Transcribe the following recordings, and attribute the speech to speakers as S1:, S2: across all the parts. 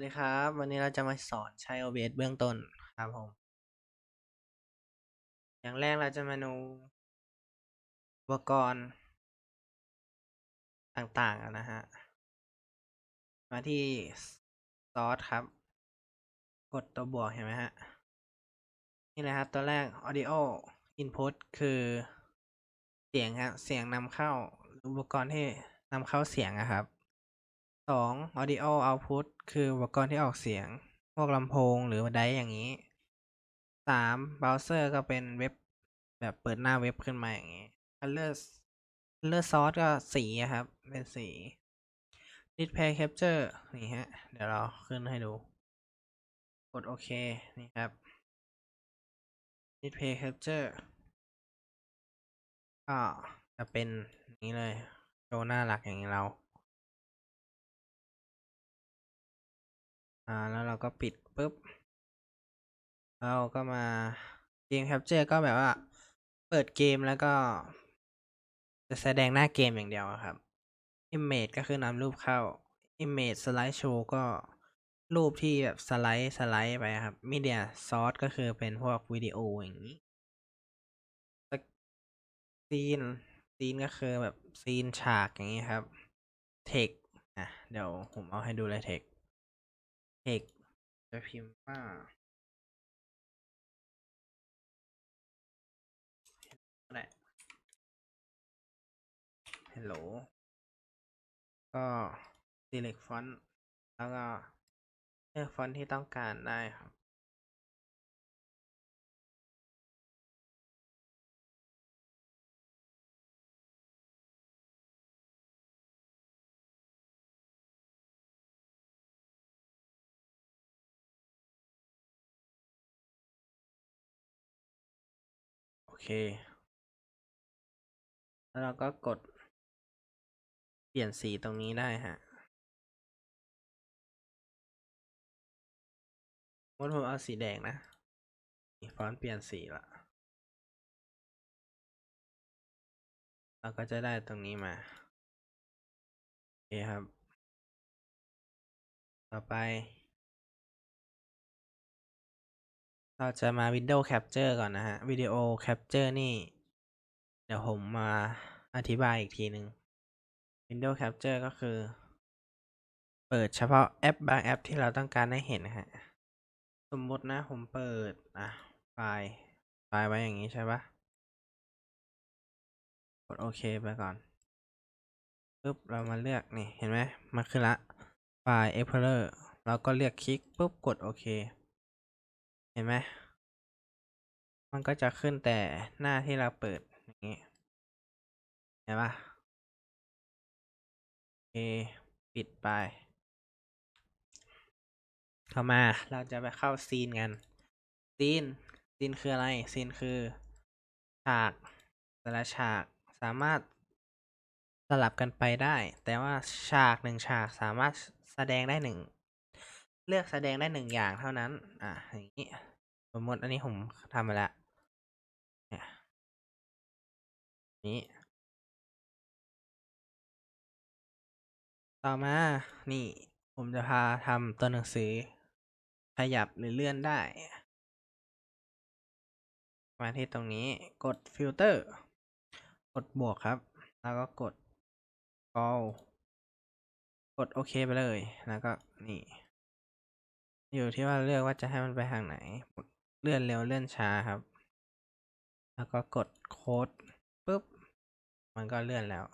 S1: วัสดีครับ วันนี้เราจะมาสอนใช้ OBS เบื้องต้นครับผม อย่างแรกเราจะมาดูอุปกรณ์ ต่างๆนะฮะ มาที่ซอสครับ กดตัวบวกเห็นไหมฮะ นี่เลยครับ ตัวแรก audio input คือเสียงครับ เสียงนำเข้าอุปกรณ์ที่นำเข้าเสียงอะครับ สอง audio output คืออุปกรณ์ที่ออกเสียง พวกลำโพงหรือไดอย่างนี้สาม browser ก็เป็นเว็บแบบเปิดหน้าเว็บขึ้นมาอย่างนี้ color color source ก็สีครับ เป็นสี display capture นี่ฮะ เดี๋ยวเราขึ้นให้ดู กดโอเค นี่ครับ display capture ก็จะเป็นนี้เลย โชว์หน้าหลักอย่างเรา อ่าแล้วเราก็ปิดปุ๊บเราก็มาเกมแคปเจอร์ก็แบบว่า เปิดเกมแล้วก็ จะแสดงหน้าเกมอย่างเดียวครับ Image ก็คือนำรูปเข้า Image Slide Show ก็รูปที่แบบสไลด์สไลด์ไปครับ Media Source ก็คือเป็นพวกวิดีโออย่างนี้ซีนซีนก็คือแบบซีนฉากอย่างนี้ครับ Text อะเดี๋ยวผมเอาให้ดูเลยเทค เอกจะพิมพ์ว่าแหละ Hello ก็ select font แล้วก็เลือกฟอนต์ที่ต้องการได้ครับ เค แล้วเราก็กด เปลี่ยนสีตรงนี้ได้ฮะสมมติผมเอาสีแดงนะฟอนต์เปลี่ยนสีละเราก็จะได้ตรงนี้มาโอเคครับ ต่อไป เราจะมา Windows Capture ก่อนนะฮะ Video Capture นี่ เดี๋ยวผมมาอธิบายอีกทีหนึ่ง Windows Capture ก็คือ เปิดเฉพาะแอปบางแอปที่เราต้องการให้เห็นนะฮะ สมมตินะผมเปิดอะไฟล์ ไฟล์ไว้อย่างนี้ใช่ปะกดโอเคไปก่อนปุ๊บเรามาเลือกนี่เห็นไหมมาขึ้นละไฟล์ Explorer เราก็เลือกคลิกปุ๊บกดโอเค เห็นไหม มันก็จะขึ้นแต่หน้าที่เราเปิดอย่างนี้ เห็นปะโอเคปิดไป เข้ามาเราจะไปเข้าซีนกัน ซีน ซีนคืออะไร ซีนคือ ฉาก แต่ละฉากสามารถสลับกันไปได้ แต่ว่าฉากหนึ่งฉากสามารถแสดงได้หนึ่ง เลือกแสดงได้หนึ่งอย่างเท่านั้น อะอย่างนี้สมมติอันนี้ผมทำไปแล้วเนี่ยนี้ ต่อมานี่ ผมจะพาทำตัวหนังสือ ขยับหรือเลื่อนได้ มาที่ตรงนี้กดฟิลเตอร์ กดบวกครับ แล้วก็กด all กดโอเคไปเลย แล้วก็นี่ อยู่ที่ว่าเลือกว่าจะให้มันไปทางไหน เลื่อนเร็วเลื่อนช้าครับ แล้วก็กดโค้ดปุ๊บ มันก็เลื่อนแล้ว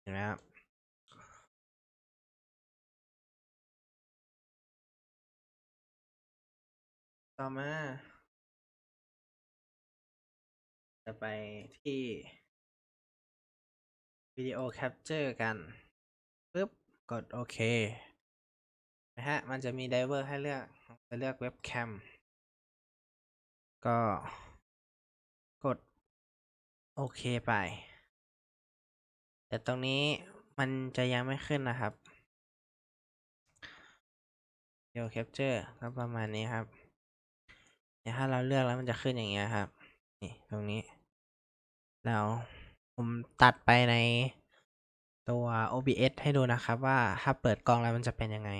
S1: เห็นไหมครับต่อมา จะไปที่วิดีโอแคปเจอร์กัน กดโอเคนะฮะ มันจะมีไดเวอร์ให้เลือกจะเลือกเว็บแคมก็กดโอเคไป แต่ตรงนี้มันจะยังไม่ขึ้นนะครับเดี๋ยวแคปเจอร์ก็ประมาณนี้ครับเนี่ยถ้าเราเลือกแล้วมันจะขึ้นอย่างเงี้ยครับ นี่ตรงนี้แล้วผมตัดไปใน ตัว OBS ให้ดูนะครับว่าถ้าเปิดกล้องแล้วมันจะเป็นยังไง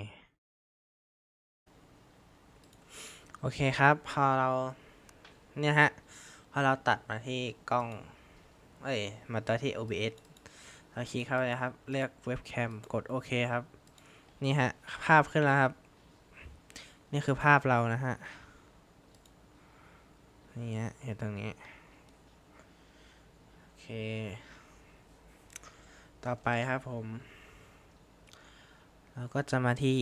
S1: โอเคครับ พอเราเนี่ยฮะ พอเราตัดมาที่กล้อง เอ้ย มาตัวที่ OBS เราคลิกเข้าไปครับ เลือกเว็บแคมกดโอเคครับ นี่ฮะ ภาพขึ้นแล้วครับ นี่คือภาพเรานะฮะ นี่ฮะเห็นตรงนี้ โอเค ต่อไปครับผม เราก็จะมาที่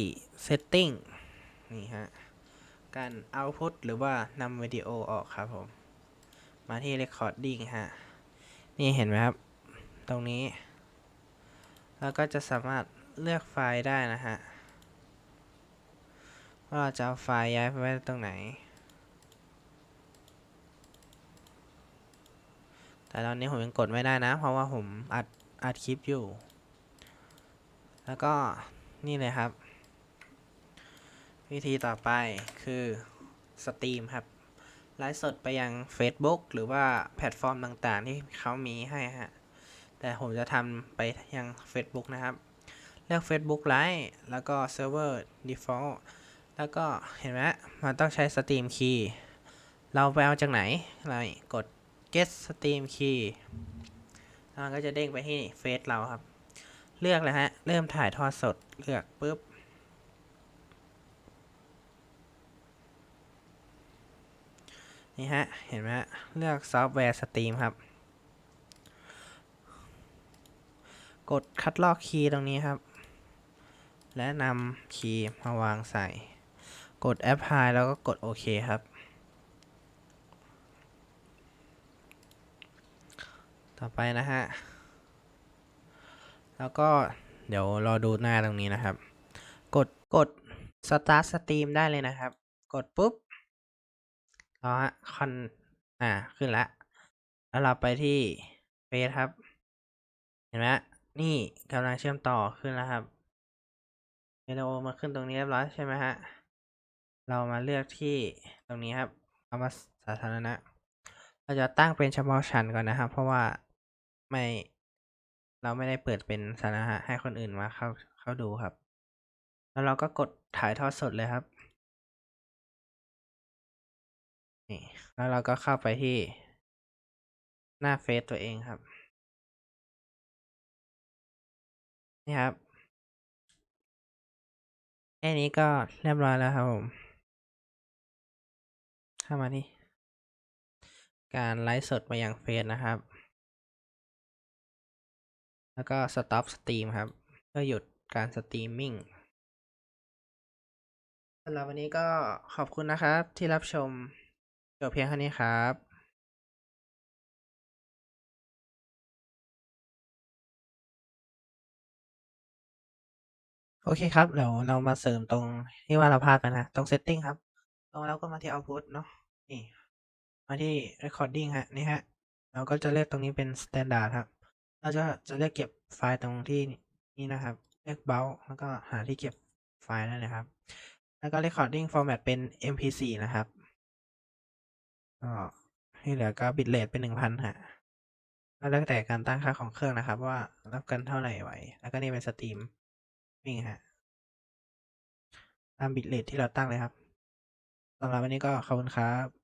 S1: setting นี่ฮะ การ output หรือว่านำวิดีโอออกครับผม มาที่ recording ฮะ นี่เห็นไหมครับ ตรงนี้ แล้วก็จะสามารถเลือกไฟล์ได้นะฮะ ว่าเราจะเอาไฟล์ย้ายไปไว้ตรงไหน แต่ตอนนี้ผมยังกดไม่ได้นะ เพราะว่าผมอัด อัดคลิปอยู่ แล้วก็นี่เลยครับ วิธีต่อไปคือสตรีมครับ ไลฟ์สดไปยัง Facebook หรือว่าแพลตฟอร์มต่างๆ ที่เขามีให้ฮะ แต่ผมจะทำไปยัง Facebook นะครับ เลือก Facebook ไลฟ์แล้วก็ Server Default แล้วก็เห็นไหมมันต้องใช้สตรีมคีย์เราไปเอาจากไหนอะไรกด get stream key มันก็จะเด้งไปที่เฟซเราครับ เลือกเลยฮะ เริ่มถ่ายทอดสด เลือกปุ๊บ นี่ฮะ เห็นไหมฮะ เลือกซอฟต์แวร์สตรีมครับ กดคัดลอกคีย์ตรงนี้ครับ และนำคีย์มาวางใส่ กด Apply แล้วก็กดโอเคครับ ต่อไปนะฮะ แล้วก็เดี๋ยวรอดูหน้าตรงนี้นะครับ กดกด start stream ได้เลยนะครับ กดปุ๊บรอฮะคอนอ่าขึ้นละแล้วเราไปที่เฟซครับ เห็นไหมนี่กำลังเชื่อมต่อขึ้นแล้วครับวิดีโอมาขึ้นตรงนี้เรียบร้อยใช่ไหมฮะ เรามาเลือกที่ตรงนี้ครับเอามาสาธารณะ เราจะตั้งเป็นเฉพาะชั้นก่อนนะครับ เพราะว่า ไม่ เราไม่ได้เปิดเป็นสาธารณะให้คนอื่นมาเข้าเข้าดูครับ แล้วเราก็กดถ่ายทอดสดเลยครับนี่แล้วเราก็เข้าไปที่หน้าเฟซตัวเองครับ นี่ครับ แค่นี้ก็เรียบร้อยแล้วครับผม เข้ามาที่ การไลฟ์สดมายังเฟซนะครับ แล้วก็ stop stream ครับ เพื่อหยุดการสตรีมมิ่งสำหรับวันนี้ก็ขอบคุณนะครับ ที่รับชมจบเพียงเท่านี้ครับโอเคครับ เดี๋ยวเรามาเสริมตรงที่ว่าเราพลาดไปนะ ตรง setting ครับ ตรงแล้วก็มาที่ output เนาะ นี่ มาที่ recording ฮะ นี่ฮะ เราก็จะเลือกตรงนี้เป็น standard ครับ เราจะจะเลือกเก็บไฟล์ตรงที่นี่นะครับ เลือก bulk แล้วก็หาที่เก็บไฟล์ได้เลยครับ แล้วก็ recording format เป็น mp4 นะครับ ก็ที่เหลือก็ bitrate เป็นหนึ่งพันฮะแล้วแล้วแต่การตั้งค่าของเครื่องนะครับ ว่ารับกันเท่าไหร่ไหวแล้วก็นี่เป็นสตรีมวิ่งฮะ ตาม bitrate ที่เราตั้งเลยครับสำหรับวันนี้ก็ขอบคุณครับ